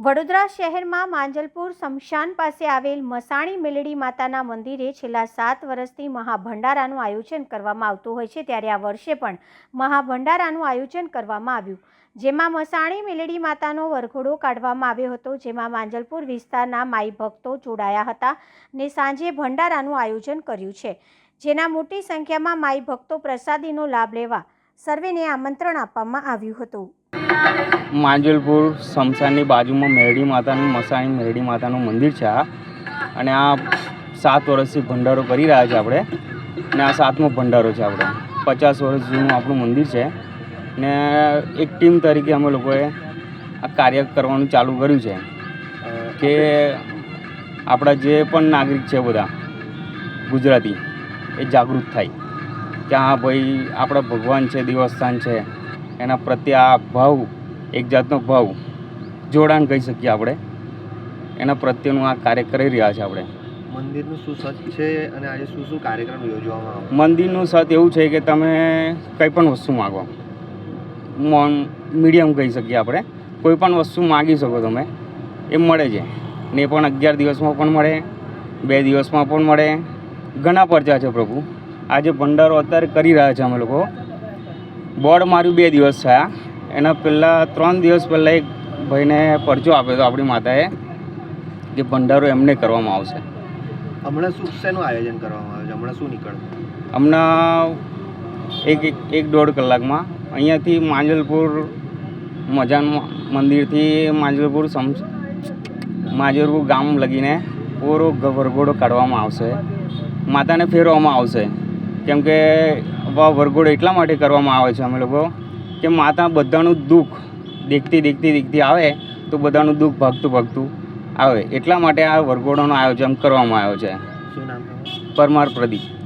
વડોદરા શહેરમાં માંજલપુર શમશાન પાસે આવેલ મસાણી મેલડી માતાના મંદિરે છેલ્લા સાત વર્ષથી મહાભંડારાનું આયોજન કરવામાં આવતું હોય છે, ત્યારે આ વર્ષે પણ મહાભંડારાનું આયોજન કરવામાં આવ્યું. જેમાં મસાણી મેલડી માતાનો વરઘોડો કાઢવામાં આવ્યો હતો, જેમાં માંજલપુર વિસ્તારના માઈ ભક્તો જોડાયા હતા ને સાંજે ભંડારાનું આયોજન કર્યું છે. જેના મોટી સંખ્યામાં માઈ ભક્તો પ્રસાદીનો લાભ લેવા સર્વેને આમંત્રણ આપવામાં આવ્યું હતું. માંજલપુર શમશાનની બાજુમાં મેરડી માતાનું, મસાણી મેરડી માતાનું મંદિર છે અને આ સાત વર્ષથી ભંડારો કરી રહ્યા છે આપણે. ને આ સાતમો ભંડારો છે આપણે. પચાસ વર્ષ જૂનું આપણું મંદિર છે. ને એક ટીમ તરીકે અમે લોકોએ આ કાર્ય કરવાનું ચાલુ કર્યું છે. કે આપણા જે પણ નાગરિક છે બધા, ગુજરાતી, એ જાગૃત થાય. કે હા ભાઈ, આપણા ભગવાન છે, દેવસ્થાન છે. એના પ્રત્યે આ ભાવ એક જાતનો ભાવ જોડાણ કહી શકીએ આપણે. એના પ્રત્યેનું આ કાર્ય કરી રહ્યા છે આપણે. મંદિરનું શું સત છે અને આજે શું શું કાર્યક્રમ યોજવામાં આવે મંદિરનું સત એવું છે કે તમે કંઈ પણ વસ્તુ માગો. મોન મીડિયમ કહી શકીએ આપણે. કોઈ પણ વસ્તુ માગી શકો તમે. એ મળે છે. ને એ પણ અગિયાર દિવસમાં પણ મળે બે દિવસમાં પણ મળે. ઘણા પરચા છે પ્રભુ. આજે ભંડારો અત્યારે કરી રહ્યા છે અમે લોકો. બોર્ડ માર્યું બે દિવસ થયા એના પહેલાં ત્રણ દિવસ પહેલાં એક ભાઈને પરચો આપ્યો હતો આપણી માતાએ કે ભંડારો એમને કરવામાં આવશે. હમણાં શું શેનું આયોજન કરવામાં આવે છે? હમણાં શું નીકળશે હમણાં એક એક એક દોઢ કલાકમાં અહીંયાથી માંજલપુર મજાન મંદિરથી માંજલપુર સમ માંજલપુર ગામ લગીને પૂરો ગ- વરઘોડો કાઢવામાં આવશે. માતાને ફેરવવામાં આવશે. કેમ કે આ વરઘોડો એટલા માટે કરવામાં આવે છે અમે લોકો કે માતા બધાનું દુઃખ દેખતી દેખતી દેખતી આવે તો બધાનું દુઃખ ભાગતું ભાગતું આવે. એટલા માટે આ વરઘોડોનું આયોજન કરવામાં આવ્યો છે. પરમાર પ્રદીપ.